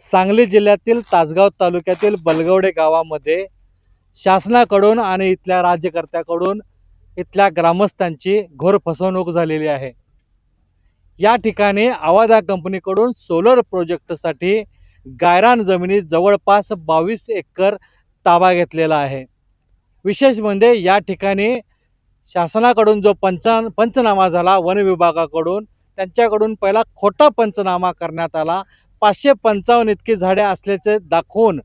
सांगली जिल्ह्यातील तासगाव तालुक्यातील बलगवडे गावामध्ये शासनाकडून आणि इथल्या राज्यकर्त्याकडून इथल्या ग्रामस्थांची घोर फसवणूक झालेली आहे. या ठिकाणी आवादा कंपनीकडून सोलर प्रोजेक्टसाठी गायरान जमिनी जवळपास बावीस एकर ताबा घेतलेला आहे. विशेष म्हणजे या ठिकाणी शासनाकडून जो पंचा पंचनामा झाला वन विभागाकडून त्यांच्याकडून पहिला खोटा पंचनामा करण्यात आला. पाचशे पंचावन्न इतकी झाडे असल्याचे दाखवून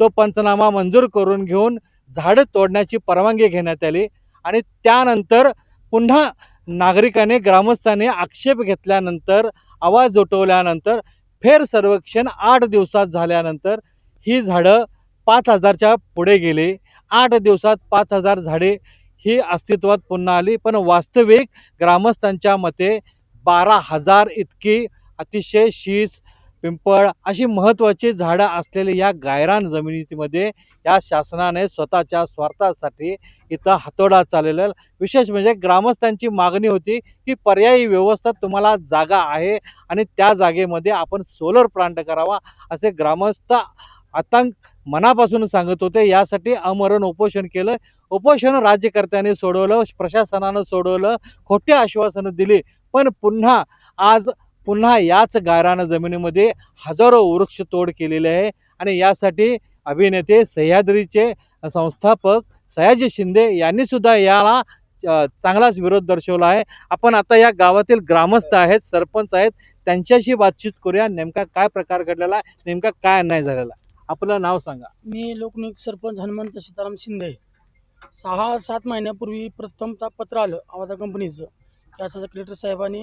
तो पंचनामा मंजूर करून घेऊन झाडं तोडण्याची परवानगी घेण्यात आली. आणि त्यानंतर पुन्हा नागरिकाने ग्रामस्थांनी आक्षेप घेतल्यानंतर आवाज उठवल्यानंतर फेर सर्वेक्षण आठ दिवसात झाल्यानंतर ही झाडं पाच हजारच्या पुढे गेली. आठ दिवसात पाच हजार झाडे ही अस्तित्वात पुन्हा आली. पण वास्तविक ग्रामस्थांच्या मते बारा हजार इतकी अतिशय शीस पिंपळ अशी महत्त्वाची झाडं असलेल्या या गायरान जमिनीमध्ये या शासनाने स्वतःच्या स्वार्थासाठी इथं हातोडा चाललेला विशेष म्हणजे ग्रामस्थांची मागणी होती की पर्यायी व्यवस्था तुम्हाला जागा आहे आणि त्या जागेमध्ये आपण सोलर प्लांट करावा असे ग्रामस्थ आतंक मनापासून सांगत होते. यासाठी अमरण उपोषण केलं. उपोषण राज्यकर्त्यांनी सोडवलं प्रशासनानं सोडवलं खोटी आश्वासनं दिली. पण पुन्हा आज पुन्हा याच गायरान जमिनीमध्ये हजारो वृक्ष तोड केलेले आहे. आणि यासाठी अभिनेते सह्याद्रीचे संस्थापक सयाजी शिंदे यांनी सुद्धा याला चांगलाच विरोध दर्शवला आहे. आपण आता या गावातील ग्रामस्थ आहेत सरपंच आहेत त्यांच्याशी बातचीत करूया. नेमका काय प्रकार घडलेला आहे नेमका काय अन्याय झालेला आपलं नाव सांगा. मी लोकनियुक्त सरपंच हनुमंत सीताराम शिंदे. सहा सात महिन्यापूर्वी प्रथमतः पत्र आलं आवाजा कंपनीचं. त्याचं कलेक्टर साहेबांनी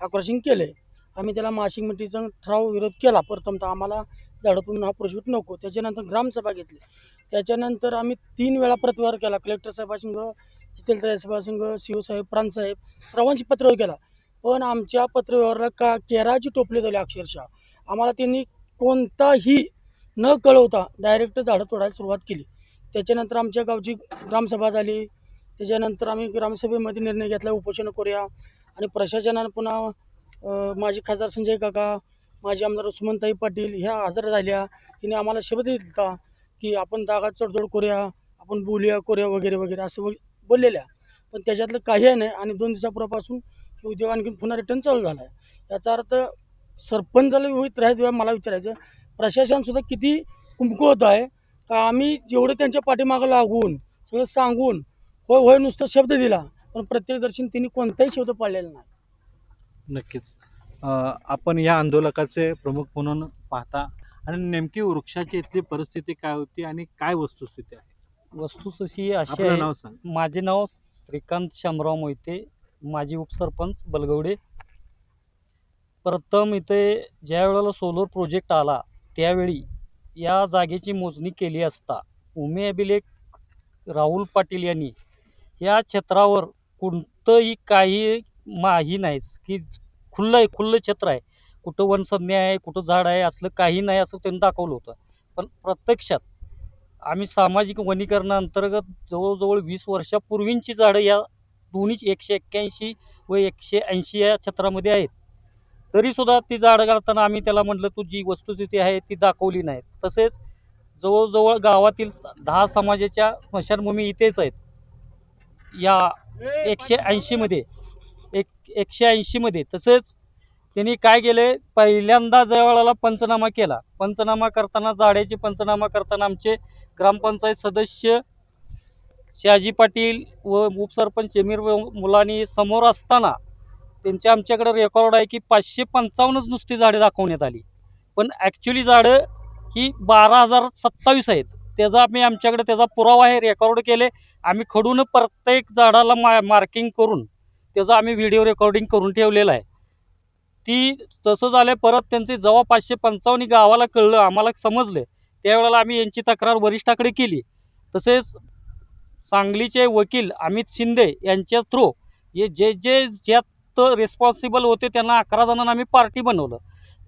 आक्रोशिंग आकर्षण आम्ही त्याला मासिक मिटीचा ठराव विरोध केला. प्रथमतः आम्हाला झाडातून हा प्रशूट नको. त्याच्यानंतर ग्रामसभा घेतली. त्याच्यानंतर आम्ही तीन वेळा प्रतिवार केला. कलेक्टर साहेबासंग जितेंद्र साहेबासंग शिवसाहेब प्रांतसाहेब सर्वांची पत्रव्यवहार केला. पण आमच्या पत्रव्यवहाराला का केराची टोपले झाली अक्षरशः? आम्हाला त्यांनी कोणताही न कळवता डायरेक्ट झाडं तोडायला सुरुवात केली. त्याच्यानंतर आमच्या गावची ग्रामसभा झाली. त्याच्यानंतर आम्ही ग्रामसभेमध्ये निर्णय घेतला. उपोषण करूया. आणि प्रशासनानं पुन्हा माजी खासदार संजय काका माजी आमदार सुमनताई पाटील ह्या हजर झाल्या. तिने आम्हाला शब्द दिला की आपण दागात चढतोड करूया आपण बोलूया करूया वगैरे वगैरे असं बोललेल्या. पण त्याच्यातलं काही नाही आणि दोन दिवसापूर्वापासून हे उद्योग आणखी पुन्हा रिटर्न चालू झाला आहे याचा अर्थ सरपंचाला विहित राहत मला विचारायचं. प्रशासनसुद्धा किती कुमकुवत आहे का आम्ही जेवढं त्यांच्या पाठीमागं लागून सगळं सांगून होय होय नुसतं शब्द दिला. पण प्रत्यक्षदर्शन त्यांनी कोणताही शब्द पाळलेला नाही. नक्कीच. अ, आपण या आंदोलकाचे प्रमुख म्हणून पाहता आणि नेमकी वृक्षाची इथली परिस्थिती काय होती आणि काय वस्तुस्थिती आहे? वस्तुस्थिती अशी आपलं आहे. नाव सांग. माझे नाव श्रीकांत शामराव मोहिते माजी उपसरपंच बलगवडे. प्रथम इथे ज्या वेळेला सोलर प्रोजेक्ट आला त्यावेळी या जागेची मोजणी केली असता उमे अभिलेख राहुल पाटील यांनी या क्षेत्रावर कोणतंही काही माही नाही. की खुल्लं आहे खुल्लं क्षेत्र आहे. कुठं वनसंज्ञा आहे कुठं झाड आहे असलं काही नाही असं त्यांनी दाखवलं होतं. पण प्रत्यक्षात आम्ही सामाजिक वनीकरणाअंतर्गत जवळजवळ वीस वर्षापूर्वींची झाडं या दोन्ही एकशे एक्क्याऐंशी व एकशे ऐंशी या क्षेत्रामध्ये आहेत. तरीसुद्धा ती झाडं घालताना आम्ही त्याला म्हटलं तू जी वस्तुस्थिती आहे ती दाखवली नाही. तसेच जवळजवळ गावातील दहा समाजाच्या स्मशानभूमी इथेच आहेत. या एकशे ऐंशीमध्ये एक एकशे ऐंशीमध्ये तसेच त्यांनी काय केले पहिल्यांदा ज्या पंचनामा केला. पंचनामा करताना झाडाची पंचनामा करताना आमचे ग्रामपंचायत सदस्य शहाजी पाटील व उपसरपंच शमीर व मुलांनी समोर असताना त्यांचे आमच्याकडे रेकॉर्ड आहे की पाचशे पंचावन्नच नुसती झाडे दाखवण्यात आली. पण ॲक्च्युली झाडं ही बारा हजार सत्तावीस आहेत. त्याचा आम्ही आमच्याकडे त्याचा पुरावा आहे रेकॉर्ड केले. आम्ही खडून प्रत्येक झाडाला मा मार्किंग करून त्याचा आम्ही व्हिडिओ रेकॉर्डिंग करून ठेवलेला आहे. ती तसं झालं परत त्यांचे जेव्हा पाचशे पंचावन्न गावाला कळलं आम्हाला समजलं. त्यावेळेला आम्ही यांची तक्रार वरिष्ठाकडे केली. तसेच सांगलीचे वकील अमित शिंदे यांच्या थ्रू हे जे जे ज्यात रिस्पॉन्सिबल होते त्यांना अकरा जणांना आम्ही पार्टी बनवलं.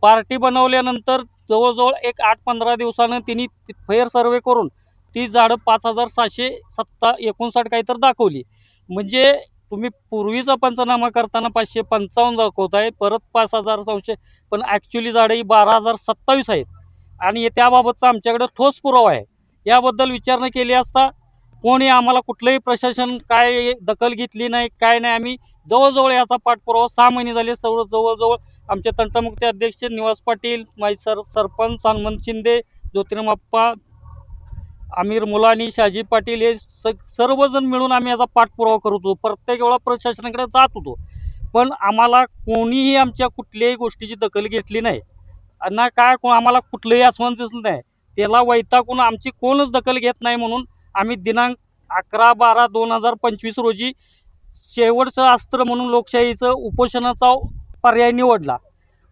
पार्टी बनवल्यानंतर जवळजवळ एक आठ पंधरा दिवसानं तिने फेअर सर्वे करून ती झाडं पाच हजार सहाशे सत्ता एकोणसाठ काहीतरी दाखवली. म्हणजे तुम्ही पूर्वीचा पंचनामा करताना पाचशे पंचावन्न दाखवत आहे परत पाच हजार सहाशे पण ॲक्च्युली झाडं ही बारा हजार सत्तावीस आहेत. आणि त्याबाबतचा आमच्याकडे ठोस पुरावा आहे. याबद्दल विचारणा केली असता कोणी आम्हाला कुठलंही प्रशासन काय दखल घेतली नाही काय नाही आम्ही जवळजवळ याचा पाठपुरावा सहा महिने झाले. सर्व जवळजवळ आमचे तंटमुक्ती अध्यक्ष निवास पाटील माई सर सरपंच हनुमंत शिंदे ज्योतिरामाप्पा आमिर मुलानी शाजी पाटील हे स सर्वजण मिळून आम्ही याचा पाठपुरावा करत होतो. प्रत्येक वेळा प्रशासनाकडे जात होतो. पण आम्हाला कोणीही आमच्या कुठल्याही गोष्टीची दखल घेतली नाही. ना काय कोण आम्हाला कुठलंही आसमान दिसलं नाही. त्याला वैतागून आमची कोणच दखल घेत नाही म्हणून आम्ही दिनांक अकरा बारा दोन हजार पंचवीस रोजी शेवटचं अस्त्र म्हणून लोकशाहीचं उपोषणाचा पर्याय निवडला.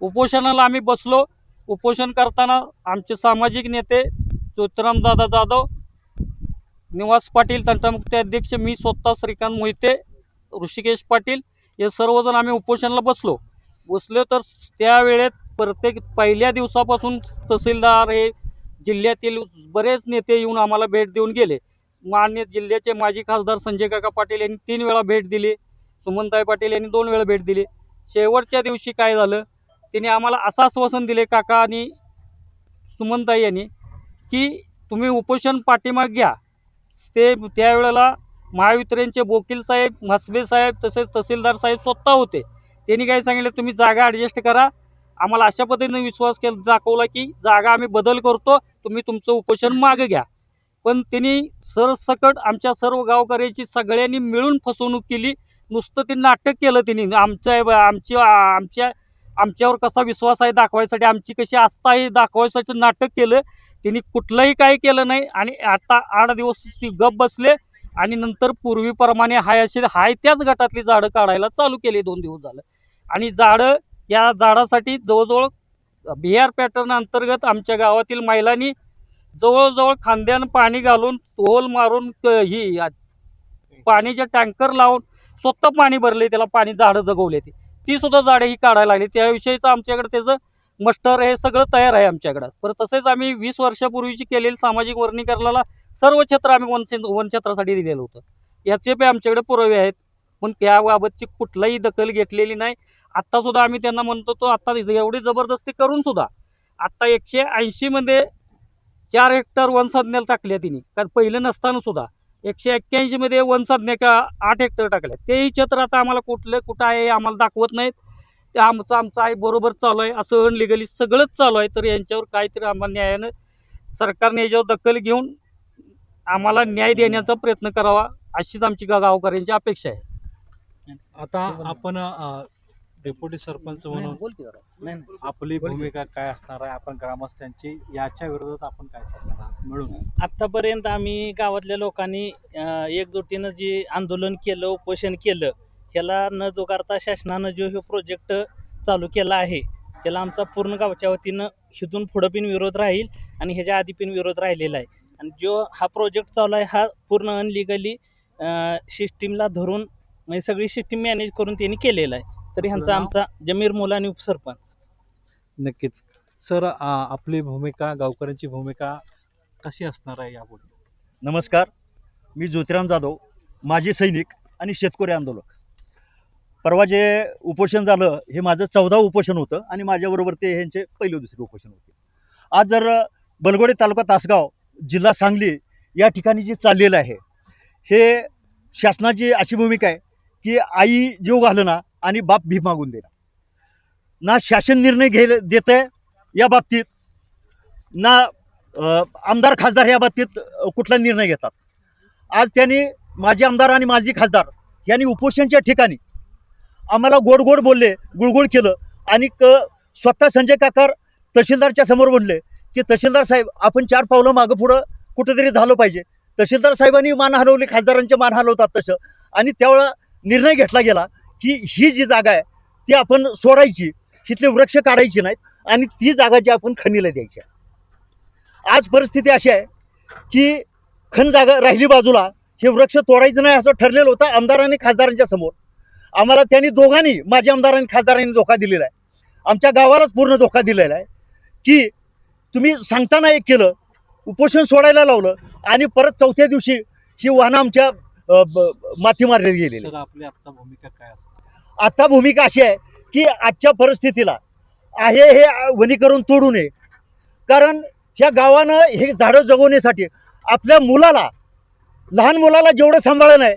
उपोषणाला आम्ही बसलो. उपोषण करताना आमचे सामाजिक नेते ज्योतिरामदादा जाधव निवास पाटील तंटामुक्ती अध्यक्ष मी स्वतः श्रीकांत मोहिते ऋषिकेश पाटील हे सर्वजण आम्ही उपोषणाला बसलो. बसलो तर त्यावेळेत प्रत्येक पहिल्या दिवसापासून तहसीलदार हे जिल्ह्यातील बरेच नेते येऊन आम्हाला भेट देऊन गेले. मान्य जिल्ह्याचे माजी खासदार संजय काका पाटील यांनी तीन वेळा भेट दिली. सुमनताई पाटील यांनी दोन वेळा भेट दिली. शेवटच्या दिवशी काय झालं? तिने आम्हाला असं आश्वासन दिले काका आणि सुमनताई यांनी की तुम्ही उपोषण पाठीमाग घ्या. ते त्यावेळेला महावितरणचे बोकील साहेब म्हसबे साहेब तसेच तहसीलदार साहेब स्वतः होते. त्यांनी काय सांगितलं? तुम्ही जागा ॲडजस्ट करा. आम्हाला अशा पद्धतीने विश्वास केला दाखवला की जागा आम्ही बदल करतो. तुम्ही तुमचं उपोषण मागं घ्या. पण त्यांनी सरसकट आमच्या सर्व गावकऱ्याची सगळ्यांनी मिळून फसवणूक केली. नुसतं ते नाटक केलं त्यांनी. आमच्या आमच्या आमच्या आमच्यावर कसा विश्वास आहे दाखवायसाठी आमची कशी आस्था आहे दाखवायसाठी नाटक केलं. त्यांनी कुठलंही काही केलं नाही आणि आता आठ दिवस ती गप बसले आणि नंतर पूर्वीप्रमाणे हाय असे हाय त्याच गटातली झाडं काढायला चालू केली दोन दिवस झालं. आणि झाडं या झाडासाठी जवळजवळ बिहार आर पॅटर्न अंतर्गत आमच्या गावातील महिलांनी जवळजवळ खांद्यानं पाणी घालून होल मारून क- ही पाणीचे टँकर लावून स्वतः पाणी भरले त्याला पाणी झाडं जगवले ते. ती सुद्धा झाडं ही काढायला लागली. त्याविषयीचं आमच्याकडे त्याचं मस्टर हे सगळं तयार आहे आमच्याकडं. पर तसेच आम्ही वीस वर्षापूर्वीची केलेली सामाजिक वर्णीकरणाला सर्व क्षेत्र आम्ही वन वनक्षेत्रासाठी दिलेलं होतं. याचे बी आमच्याकडे पुरावे आहेत. पण त्याबाबतची कुठलाही दखल घेतलेली नाही. आत्तासुद्धा आम्ही त्यांना म्हणतो तो आत्ता एवढी जबरदस्ती करून सुद्धा आत्ता एकशे ऐंशीमध्ये चार हेक्टर वन टाकल्या तिने. कारण पहिलं नसताना सुद्धा एकशे एक्क्याऐंशीमध्ये वन का आठ हेक्टर टाकल्या. तेही क्षेत्र आता आम्हाला कुठलं कुठं आहे आम्हाला दाखवत नाहीत. ते आमचं आमचं आहे बरोबर चालू आहे. असं अनलिगली सगळंच चालू आहे. तर यांच्यावर काहीतरी आम्हाला न्यायानं सरकारने याच्यावर दखल घेऊन आम्हाला न्याय देण्याचा प्रयत्न करावा अशीच आमची गावकऱ्यांची अपेक्षा आहे. आता आपण डेप्युटी सरपंच म्हणून आपली भूमिका काय असणार आहे? आपण ग्रामस्थांची याच्या विरोधात आपण काय करणार आहात? मिळून. आत्तापर्यंत आम्ही गावातल्या लोकांनी अं, एकजुटीनं जे आंदोलन केलं उपोषण केलं ह्याला न जोकारता शासनानं जो हे प्रोजेक्ट चालू केला आहे त्याला आमचा पूर्ण गावच्या वतीनं इथून पुढं पिन विरोध राहील आणि ह्याच्या आधी पिन विरोध राहिलेला आहे. आणि जो हा प्रोजेक्ट चालू आहे हा पूर्ण अनलिगली सिस्टीमला धरून म्हणजे सगळी सिस्टीम मॅनेज करून त्यांनी केलेला आहे. तरी ह्यांचा? आमचा जमीर मुलानी उपसरपंच. नक्कीच. सर आपली भूमिका गावकऱ्यांची भूमिका कशी असणार आहे यापुढे? नमस्कार. मी ज्योतिराम जाधव माजी सैनिक आणि शेतकरी आंदोलक. परवा जे उपोषण झालं हे माझं चौदा उपोषण होतं आणि माझ्याबरोबर ते ह्यांचे पहिले दुसरे उपोषण होते. आज जर बलगोडे तालुका तासगाव जिल्हा सांगली या ठिकाणी जे चाललेलं आहे हे शासनाची अशी भूमिका आहे की आई जीव घालना आणि बाप भी मागून देणार. ना शासन निर्णय घे देत आहे या बाबतीत ना आमदार खासदार या बाबतीत कुठला निर्णय घेतात. आज त्यांनी माजी आमदार आणि माजी खासदार यांनी उपोषणच्या ठिकाणी आम्हाला गोड गोड बोलले गुळगुळ केलं आणि क स्वतः संजय काकार तहसीलदारच्या समोर बोलले की तहसीलदार साहेब आपण चार पावलं मागं पुढं कुठंतरी झालं पाहिजे. तहसीलदार साहेबांनी मान हलवली खासदारांचे मान हलवतात तसं आणि त्यावेळा निर्णय घेतला गेला. की ही जी जागा आहे ती आपण सोडायची तिथले वृक्ष काढायची नाहीत आणि ती जागा जी आपण खनीला द्यायची आहे. आज परिस्थिती अशी आहे की खण जागा राहिली बाजूला हे वृक्ष तोडायचं नाही असं ठरलेलं होतं आमदार आणि खासदारांच्या समोर आम्हाला त्यांनी दोघांनी माझ्या आमदार आणि खासदारांनी धोका दिलेला आहे आमच्या गावालाच पूर्ण धोका दिलेला आहे की तुम्ही सांगताना एक केलं उपोषण सोडायला लावलं आणि परत चौथ्या दिवशी ही वाहनं आमच्या माती मारली गेलेली. सर आपली आता भूमिका काय असणार आता भूमिका अशी आहे की आजच्या परिस्थितीला आहे हे वनीकरण तोडू नये. कारण ह्या गावानं हे झाडं जगवण्यासाठी आपल्या मुलाला लहान मुलाला जेवढं सांभाळणं आहे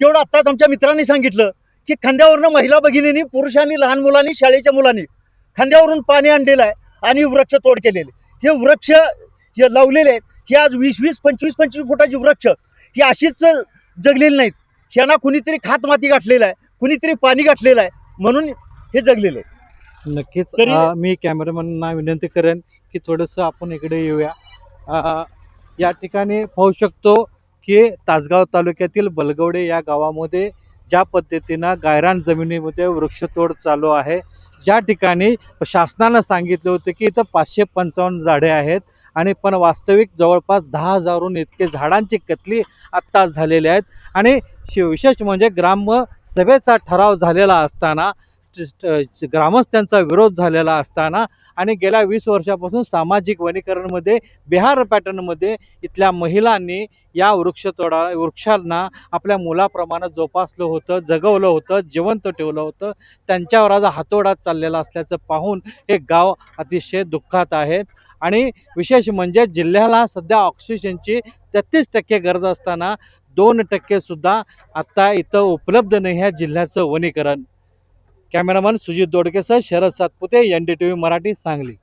तेवढं आत्ताच आमच्या मित्रांनी सांगितलं की खांद्यावरनं महिला भगिनींनी पुरुषांनी लहान मुलांनी शाळेच्या मुलांनी खांद्यावरून पाणी आणलेलं आहे आणि वृक्ष तोड केलेले. हे वृक्ष जे लावलेले आहेत हे आज वीस वीस पंचवीस पंचवीस फुटाची वृक्ष. ही अशीच जगलेली नाहीत. ह्यांना कुणीतरी खात माती गाठलेलं आहे कुणीतरी पाणी गाठलेलं आहे म्हणून हे जगलेले आहेत. नक्कीच तरी- अ, मी कॅमेरामॅनना विनंती करेन की थोडंसं आपण इकडे येऊया. अ, या ठिकाणी पाहू शकतो की तासगाव तालुक्यातील बलगवडे या गावामध्ये ज्या पद्धतीनं गायरान जमिनीमध्ये वृक्षतोड चालू आहे ज्या ठिकाणी शासनानं सांगितलं होतं की इथं पाचशे पंचावन्न झाडे आहेत आणि पण वास्तविक जवळपास दहा हजारहून इतके झाडांची कतली आत्ता झालेली आहेत. आणि शि- विशेष म्हणजे ग्रामसभेचा ठराव झालेला असताना ग्रामस्थांचा विरोध झालेला असताना आणि गेल्या वीस वर्षापासून सामाजिक वनीकरणमध्ये बिहार पॅटर्नमध्ये इथल्या महिलांनी या वृक्षतोडा वृक्षांना आपल्या मुलाप्रमाणे जोपासलं होतं जगवलं होतं जिवंत ठेवलं होतं. त्यांच्यावर आज हातोडा चाललेला असल्याचं पाहून हे गाव अतिशय दुःखात आहे. आणि विशेष म्हणजे जिल्ह्याला सध्या ऑक्सिजनची तेहतीस टक्के गरज असताना दोन टक्केसुद्धा आत्ता इथं उपलब्ध नाही ह्या जिल्ह्याचं वनीकरण. Cameraman Sujit दोडकेसह Sharad Satpute N D T V Marathi Sangli.